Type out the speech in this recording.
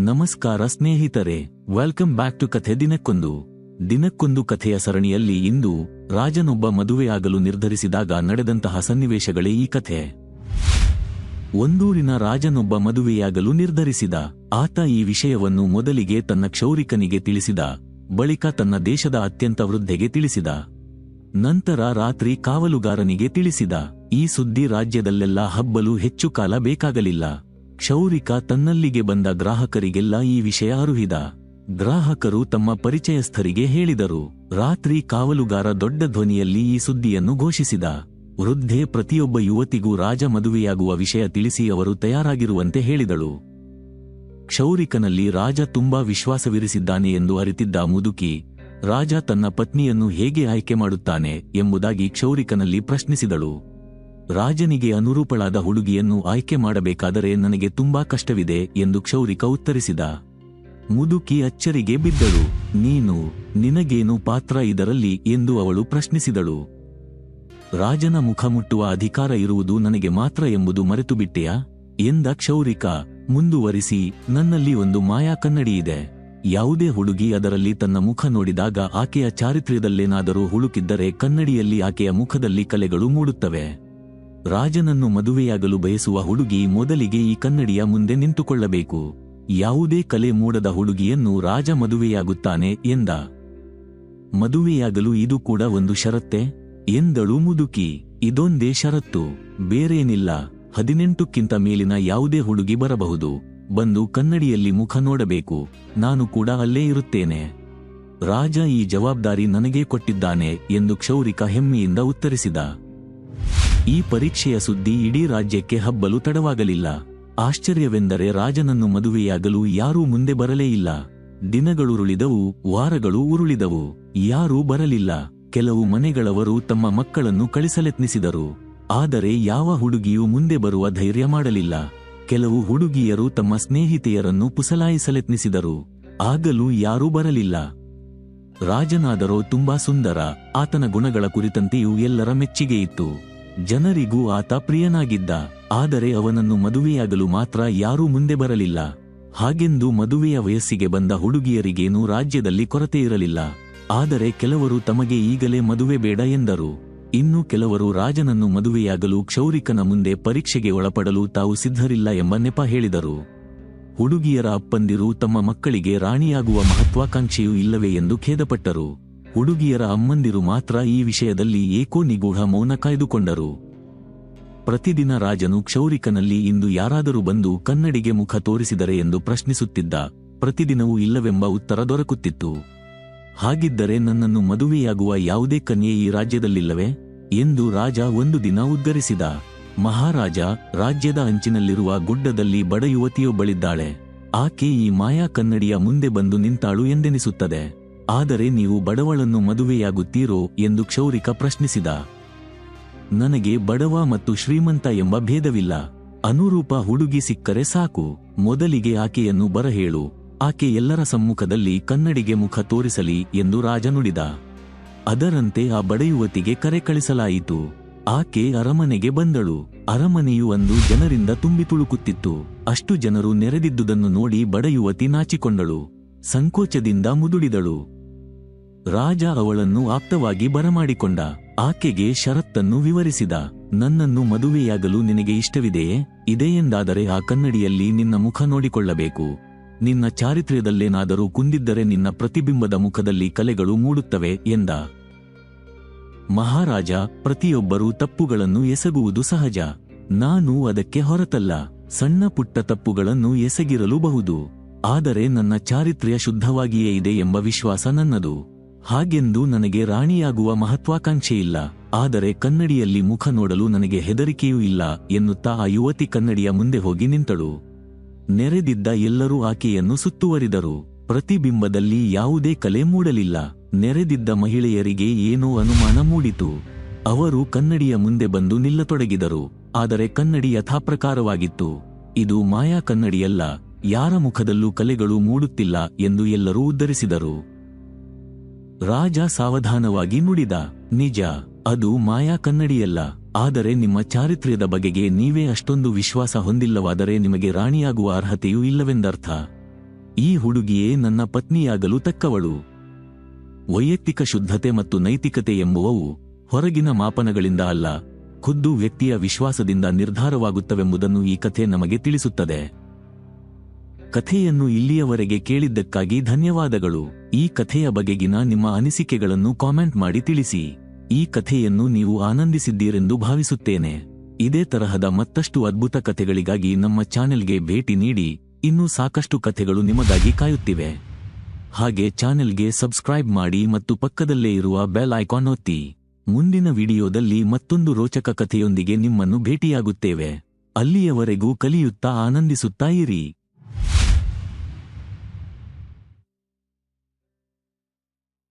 ನಮಸ್ಕಾರ ಸ್ನೇಹಿತರೆ welcome back to ಕಥೆ ದಿನಕ್ಕೊಂದು. ದಿನಕ್ಕೊಂದು ಕಥೆಯ ಸರಣಿಯಲ್ಲಿ ಇಂದು ರಾಜನೊಬ್ಬ ಮದುವೆಯಾಗಲು ನಿರ್ಧರಿಸಿದಾಗ ನಡೆದಂತಹ ಸನ್ನಿವೇಶಗಳೇ ಈ ಕಥೆ. ಒಂದೂರಿನ ರಾಜನೊಬ್ಬ ಮದುವೆಯಾಗಲು ನಿರ್ಧರಿಸಿದ, ಆತ ಈ ವಿಷಯವನ್ನು ಮೊದಲಿಗೆ ತನ್ನ ಕ್ಷೌರಿಕನಿಗೆ ತಿಳಿಸಿದ, ಬಳಿಕ ತನ್ನ ದೇಶದ ಅತ್ಯಂತ ವೃದ್ಧೆಗೆ ತಿಳಿಸಿದ. ನಂತರ ರಾತ್ರಿ ಕಾವಲುಗಾರನಿಗೆ ತಿಳಿಸಿದ, ಈ ಸುದ್ದಿ ರಾಜ್ಯದಲ್ಲೆಲ್ಲ ಹಬ್ಬಲು ಹೆಚ್ಚು ಕಾಲ ಬೇಕಾಗಲಿಲ್ಲ. ಕ್ಷೌರಿಕ ತನ್ನಲ್ಲಿಗೆ ಬಂದ ಗ್ರಾಹಕರಿಗೆಲ್ಲ ಈ ವಿಷಯ ಅರುಹಿದ. ಗ್ರಾಹಕರು ತಮ್ಮ ಪರಿಚಯಸ್ಥರಿಗೆ ಹೇಳಿದರು, ರಾತ್ರಿ ಕಾವಲುಗಾರ ದೊಡ್ಡ ಧ್ವನಿಯಲ್ಲಿ ಈ ಸುದ್ದಿಯನ್ನು ಘೋಷಿಸಿದ. ವೃದ್ಧೆ ಪ್ರತಿಯೊಬ್ಬ ಯುವತಿಗೂ ರಾಜ ಮದುವೆಯಾಗುವ ವಿಷಯ ತಿಳಿಸಿ ಅವರು ತಯಾರಾಗಿರುವಂತೆ ಹೇಳಿದಳು. ಕ್ಷೌರಿಕನಲ್ಲಿ ರಾಜ ತುಂಬಾ ವಿಶ್ವಾಸವಿರಿಸಿದ್ದಾನೆ ಎಂದು ಅರಿತಿದ್ದ ಮುದುಕಿ, ರಾಜ ತನ್ನ ಪತ್ನಿಯನ್ನು ಹೇಗೆ ಆಯ್ಕೆ ಮಾಡುತ್ತಾನೆ ಎಂಬುದಾಗಿ ಕ್ಷೌರಿಕನಲ್ಲಿ ಪ್ರಶ್ನಿಸಿದಳು. ರಾಜನಿಗೆ ಅನುರೂಪಳಾದ ಹುಡುಗಿಯನ್ನು ಆಯ್ಕೆ ಮಾಡಬೇಕಾದರೆ ನನಗೆ ತುಂಬಾ ಕಷ್ಟವಿದೆ ಎಂದು ಕ್ಷೌರಿಕ ಉತ್ತರಿಸಿದ. ಮುದುಕಿ ಅಚ್ಚರಿಗೆ ಬಿದ್ದಳು, ನೀನು, ನಿನಗೇನು ಪಾತ್ರ ಇದರಲ್ಲಿ? ಎಂದು ಅವಳು ಪ್ರಶ್ನಿಸಿದಳು. ರಾಜನ ಮುಖ ಮುಟ್ಟುವ ಅಧಿಕಾರ ಇರುವುದು ನನಗೆ ಮಾತ್ರ ಎಂಬುದು ಮರೆತು ಬಿಟ್ಟೆಯಾ ಎಂದ ಕ್ಷೌರಿಕ, ಮುಂದುವರಿಸಿ, ನನ್ನಲ್ಲಿ ಒಂದು ಮಾಯಾ ಕನ್ನಡಿಯಿದೆ ಯಾವುದೇ ಹುಡುಗಿ ಅದರಲ್ಲಿ ತನ್ನ ಮುಖ ನೋಡಿದಾಗ ಆಕೆಯ ಚಾರಿತ್ರ್ಯದಲ್ಲೇನಾದರೂ ಹುಳುಕಿದ್ದರೆ ಕನ್ನಡಿಯಲ್ಲಿ ಆಕೆಯ ಮುಖದಲ್ಲಿ ಕಲೆಗಳು ಮೂಡುತ್ತವೆ. ರಾಜನನ್ನು ಮದುವೆಯಾಗಲು ಬಯಸುವ ಹುಡುಗಿ ಮೊದಲಿಗೆ ಈ ಕನ್ನಡಿಯ ಮುಂದೆ ನಿಂತುಕೊಳ್ಳಬೇಕು. ಯಾವುದೇ ಕಲೆ ಮೂಡದ ಹುಡುಗಿಯನ್ನು ರಾಜ ಮದುವೆಯಾಗುತ್ತಾನೆ ಎಂದ. ಮದುವೆಯಾಗಲು ಇದು ಕೂಡ ಒಂದು ಷರತ್ತೆ? ಎಂದಳು ಮುದುಕಿ. ಇದೊಂದೇ ಷರತ್ತು. ಬೇರೇನಿಲ್ಲ. ಹದಿನೆಂಟುಕ್ಕಿಂತ ಮೇಲಿನ ಯಾವುದೇ ಹುಡುಗಿ ಬರಬಹುದು. ಬಂದು ಕನ್ನಡಿಯಲ್ಲಿ ಮುಖ ನೋಡಬೇಕು. ನಾನು ಕೂಡ ಅಲ್ಲೇ ಇರುತ್ತೇನೆ. ರಾಜ ಈ ಜವಾಬ್ದಾರಿ ನನಗೇ ಕೊಟ್ಟಿದ್ದಾನೆ ಎಂದು ಕ್ಷೌರಿಕ ಹೆಮ್ಮೆಯಿಂದ ಉತ್ತರಿಸಿದ. ಈ ಪರೀಕ್ಷೆಯ ಸುದ್ದಿ ಇಡೀ ರಾಜ್ಯಕ್ಕೆ ಹಬ್ಬಲು ತಡವಾಗಲಿಲ್ಲ. ಆಶ್ಚರ್ಯವೆಂದರೆ ರಾಜನನ್ನು ಮದುವೆಯಾಗಲು ಯಾರೂ ಮುಂದೆ ಬರಲೇ ಇಲ್ಲ. ದಿನಗಳುರುಳಿದವು ವಾರಗಳು ಉರುಳಿದವು, ಯಾರೂ ಬರಲಿಲ್ಲ. ಕೆಲವು ಮನೆಗಳವರು ತಮ್ಮ ಮಕ್ಕಳನ್ನು ಕಳಿಸಲೆತ್ನಿಸಿದರು. ಆದರೆ ಯಾವ ಹುಡುಗಿಯೂ ಮುಂದೆ ಬರುವ ಧೈರ್ಯ ಮಾಡಲಿಲ್ಲ. ಕೆಲವು ಹುಡುಗಿಯರು ತಮ್ಮ ಸ್ನೇಹಿತೆಯರನ್ನು ಪುಸಲಾಯಿಸಲೆತ್ನಿಸಿದರು. ಆಗಲೂ ಯಾರೂ ಬರಲಿಲ್ಲ. ರಾಜನಾದರೋ ತುಂಬಾ ಸುಂದರ, ಆತನ ಗುಣಗಳ ಕುರಿತಂತೆಯೂ ಎಲ್ಲರ ಮೆಚ್ಚುಗೆ ಇತ್ತು. ಜನರಿಗೂ ಆತ ಪ್ರಿಯನಾಗಿದ್ದ, ಆದರೆ ಅವನನ್ನು ಮದುವೆಯಾಗಲು ಮಾತ್ರ ಯಾರೂ ಮುಂದೆ ಬರಲಿಲ್ಲ. ಹಾಗೆಂದು ಮದುವೆಯ ವಯಸ್ಸಿಗೆ ಬಂದ ಹುಡುಗಿಯರಿಗೇನೂ ರಾಜ್ಯದಲ್ಲಿ ಕೊರತೆ ಇರಲಿಲ್ಲ. ಆದರೆ ಕೆಲವರು ತಮಗೆ ಈಗಲೇ ಮದುವೆ ಬೇಡ ಎಂದರು. ಇನ್ನು ಕೆಲವರು ರಾಜನನ್ನು ಮದುವೆಯಾಗಲು ಕ್ಷೌರಿಕನ ಮುಂದೆ ಪರೀಕ್ಷೆಗೆ ಒಳಪಡಲು ತಾವು ಸಿದ್ಧರಿಲ್ಲ ಎಂಬ ನೆಪ ಹೇಳಿದರು. ಹುಡುಗಿಯರ ಅಪ್ಪಂದಿರು ತಮ್ಮ ಮಕ್ಕಳಿಗೆ ರಾಣಿಯಾಗುವ ಮಹತ್ವಾಕಾಂಕ್ಷೆಯೂ ಇಲ್ಲವೇ ಎಂದು ಖೇದಪಟ್ಟರು. ಹುಡುಗಿಯರ ಅಮ್ಮಂದಿರು ಮಾತ್ರ ಈ ವಿಷಯದಲ್ಲಿ ಏಕೋ ನಿಗೂಢ ಮೌನ ಕಾಯ್ದುಕೊಂಡರು. ಪ್ರತಿದಿನ ರಾಜನು ಕ್ಷೌರಿಕನಲ್ಲಿ ಇಂದು ಯಾರಾದರೂ ಬಂದು ಕನ್ನಡಿಗೆ ಮುಖ ತೋರಿಸಿದರೆ ಎಂದು ಪ್ರಶ್ನಿಸುತ್ತಿದ್ದ ಪ್ರತಿದಿನವೂ ಇಲ್ಲವೆಂಬ ಉತ್ತರ ದೊರಕುತ್ತಿತ್ತು. ಹಾಗಿದ್ದರೆ ನನ್ನನ್ನು ಮದುವೆಯಾಗುವ ಯಾವುದೇ ಕನ್ಯೆ ಈ ರಾಜ್ಯದಲ್ಲಿಲ್ಲವೇ? ಎಂದು ರಾಜ ಒಂದು ದಿನ ಉದ್ಗರಿಸಿದ. ಮಹಾರಾಜ ರಾಜ್ಯದ ಅಂಚಿನಲ್ಲಿರುವ ಗುಡ್ಡದಲ್ಲಿ ಬಡ ಯುವತಿಯೊಬ್ಬಳಿದ್ದಾಳೆ. ಆಕೆ ಈ ಮಾಯಾ ಕನ್ನಡಿಯ ಮುಂದೆ ಬಂದು ನಿಂತಾಳು ಎಂದೆನಿಸುತ್ತದೆ. ಆದರೆ ನೀವು ಬಡವಳನ್ನು ಮದುವೆಯಾಗುತ್ತೀರೋ ಎಂದು ಕ್ಷೌರಿಕ ಪ್ರಶ್ನಿಸಿದ. ನನಗೆ ಬಡವ ಮತ್ತು ಶ್ರೀಮಂತ ಎಂಬ ಭೇದವಿಲ್ಲ. ಅನುರೂಪ ಹುಡುಗಿ ಸಿಕ್ಕರೆ ಸಾಕು. ಮೊದಲಿಗೆ ಆಕೆಯನ್ನು ಬರಹೇಳು. ಆಕೆ ಎಲ್ಲರ ಸಮ್ಮುಖದಲ್ಲಿ ಕನ್ನಡಿಗೆ ಮುಖ ತೋರಿಸಲಿ ಎಂದು ರಾಜ ನುಡಿದ. ಅದರಂತೆ ಆ ಬಡೆಯುವತಿಗೆ ಕರೆ ಕಳಿಸಲಾಯಿತು. ಆಕೆ ಅರಮನೆಗೆ ಬಂದಳು. ಅರಮನೆಯು ಅಂದು ಜನರಿಂದ ತುಂಬಿ ತುಳುಕುತ್ತಿತ್ತು. ಅಷ್ಟು ಜನರು ನೆರೆದಿದ್ದುದನ್ನು ನೋಡಿ ಬಡಯುವತಿ ನಾಚಿಕೊಂಡಳು. ಸಂಕೋಚದಿಂದ ಮುದುಡಿದಳು. ರಾಜ ಅವಳನ್ನು ಆಪ್ತವಾಗಿ ಬರಮಾಡಿಕೊಂಡ. ಆಕೆಗೆ ಷರತ್ತನ್ನು ವಿವರಿಸಿದ. ನನ್ನನ್ನು ಮದುವೆಯಾಗಲು ನಿನಗೆ ಇಷ್ಟವಿದೆಯೇ ಇದೆಯೆಂದಾದರೆ ಆ ಕನ್ನಡಿಯಲ್ಲಿ ನಿನ್ನ ಮುಖ ನೋಡಿಕೊಳ್ಳಬೇಕು. ನಿನ್ನ ಚಾರಿತ್ರ್ಯದಲ್ಲೇನಾದರೂ ಕುಂದಿದ್ದರೆ ನಿನ್ನ ಪ್ರತಿಬಿಂಬದ ಮುಖದಲ್ಲಿ ಕಲೆಗಳು ಮೂಡುತ್ತವೆ ಎಂದ. ಮಹಾರಾಜ, ಪ್ರತಿಯೊಬ್ಬರೂ ತಪ್ಪುಗಳನ್ನು ಎಸಗುವುದು ಸಹಜ. ನಾನು ಅದಕ್ಕೆ ಹೊರತಲ್ಲ. ಸಣ್ಣ ಪುಟ್ಟ ತಪ್ಪುಗಳನ್ನು ಎಸಗಿರಲೂಬಹುದು. ಆದರೆ ನನ್ನ ಚಾರಿತ್ರ್ಯ ಶುದ್ಧವಾಗಿಯೇ ಇದೆ ಎಂಬ ವಿಶ್ವಾಸ ನನ್ನದು. ಹಾಗೆಂದು ನನಗೆ ರಾಣಿಯಾಗುವ ಮಹತ್ವಾಕಾಂಕ್ಷೆಯಿಲ್ಲ. ಆದರೆ ಕನ್ನಡಿಯಲ್ಲಿ ಮುಖ ನೋಡಲು ನನಗೆ ಹೆದರಿಕೆಯೂ ಇಲ್ಲ ಎನ್ನುತ್ತಾ ಆ ಯುವತಿ ಕನ್ನಡಿಯ ಮುಂದೆ ಹೋಗಿ ನಿಂತಳು. ನೆರೆದಿದ್ದ ಎಲ್ಲರೂ ಆಕೆಯನ್ನು ಸುತ್ತುವರಿದರು. ಪ್ರತಿಬಿಂಬದಲ್ಲಿ ಯಾವುದೇ ಕಲೆ ಮೂಡಲಿಲ್ಲ. ನೆರೆದಿದ್ದ ಮಹಿಳೆಯರಿಗೆ ಏನೋ ಅನುಮಾನ ಮೂಡಿತು. ಅವರು ಕನ್ನಡಿಯ ಮುಂದೆ ಬಂದು ನಿಲ್ಲತೊಡಗಿದರು. ಆದರೆ ಕನ್ನಡಿ ಯಥಾಪ್ರಕಾರವಾಗಿತ್ತು. ಇದು ಮಾಯಾ ಕನ್ನಡಿಯಲ್ಲ. ಯಾರ ಮುಖದಲ್ಲೂ ಕಲೆಗಳು ಮೂಡುತ್ತಿಲ್ಲ ಎಂದು ಎಲ್ಲರೂ ಉದ್ಧರಿಸಿದರು. ರಾಜ ಸಾವಧಾನವಾಗಿ ನುಡಿದ, ನಿಜ, ಅದು ಮಾಯಾ ಕನ್ನಡಿಯಲ್ಲ. ಆದರೆ ನಿಮ್ಮ ಚಾರಿತ್ರ್ಯದ ಬಗೆಗೆ ನೀವೇ ಅಷ್ಟೊಂದು ವಿಶ್ವಾಸ ಹೊಂದಿಲ್ಲವಾದರೆ ನಿಮಗೆ ರಾಣಿಯಾಗುವ ಅರ್ಹತೆಯೂ ಇಲ್ಲವೆಂದರ್ಥ. ಈ ಹುಡುಗಿಯೇ ನನ್ನ ಪತ್ನಿಯಾಗಲು ತಕ್ಕವಳು. ವೈಯಕ್ತಿಕ ಶುದ್ಧತೆ ಮತ್ತು ನೈತಿಕತೆ ಎಂಬುವವು ಹೊರಗಿನ ಮಾಪನಗಳಿಂದ ಅಲ್ಲ, ಖುದ್ದು ವ್ಯಕ್ತಿಯ ವಿಶ್ವಾಸದಿಂದ ನಿರ್ಧಾರವಾಗುತ್ತವೆಂಬುದನ್ನು ಈ ಕಥೆ ನಮಗೆ ತಿಳಿಸುತ್ತದೆ. ಕಥೆಯನ್ನು ಇಲ್ಲಿಯವರೆಗೆ ಕೇಳಿದ್ದಕ್ಕಾಗಿ ಧನ್ಯವಾದಗಳು. ಈ ಕಥೆಯ ಬಗೆಗಿನ ನಿಮ್ಮ ಅನಿಸಿಕೆಗಳನ್ನು ಕಾಮೆಂಟ್ ಮಾಡಿ ತಿಳಿಸಿ. ಈ ಕಥೆಯನ್ನು ನೀವು ಆನಂದಿಸಿದ್ದೀರೆಂದು ಭಾವಿಸುತ್ತೇನೆ. ಇದೇ ತರಹದ ಮತ್ತಷ್ಟು ಅದ್ಭುತ ಕಥೆಗಳಿಗಾಗಿ ನಮ್ಮ ಚಾನೆಲ್ಗೆ ಭೇಟಿ ನೀಡಿ. ಇನ್ನೂ ಸಾಕಷ್ಟು ಕಥೆಗಳು ನಿಮಗಾಗಿ ಕಾಯುತ್ತಿವೆ. ಹಾಗೆ ಚಾನೆಲ್ಗೆ ಸಬ್ಸ್ಕ್ರೈಬ್ ಮಾಡಿ ಮತ್ತು ಪಕ್ಕದಲ್ಲೇ ಇರುವ ಬೆಲ್ ಐಕಾನ್ ಒತ್ತಿ. ಮುಂದಿನ ವಿಡಿಯೋದಲ್ಲಿ ಮತ್ತೊಂದು ರೋಚಕ ಕಥೆಯೊಂದಿಗೆ ನಿಮ್ಮನ್ನು ಭೇಟಿಯಾಗುತ್ತೇವೆ. ಅಲ್ಲಿಯವರೆಗೂ ಕಲಿಯುತ್ತಾ ಆನಂದಿಸುತ್ತಾ ಇರಿ.